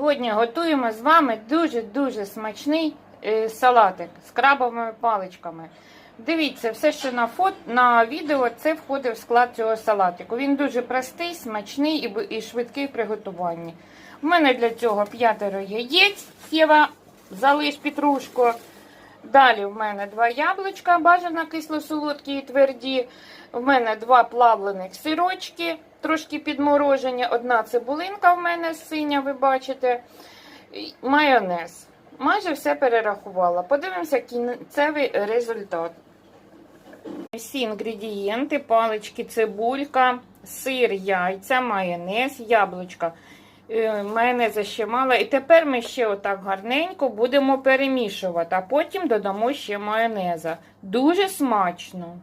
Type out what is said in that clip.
Сьогодні готуємо з вами дуже-дуже смачний е, салатик з крабовими паличками. Дивіться, все, що на фото, на відео, це входить в склад цього салатику. Він дуже простий, смачний і, швидкий в приготуванні. У мене для цього п'ятеро яєць, Єва, залиш петрушку. Далі в мене два яблучка, бажано кисло-солодкі і тверді. В мене два плавлених сирочки, трошки підморожені. Одна цибулинка в мене синя, ви бачите. Майонез. Майже все перерахувала. Подивимося кінцевий результат. Всі інгредієнти, палички, цибулька, сир, яйця, майонез, яблучка. Е, Майонеза ще мало. І тепер ми ще отак гарненько будемо перемішувати, а потім додамо ще майонеза. Дуже смачно.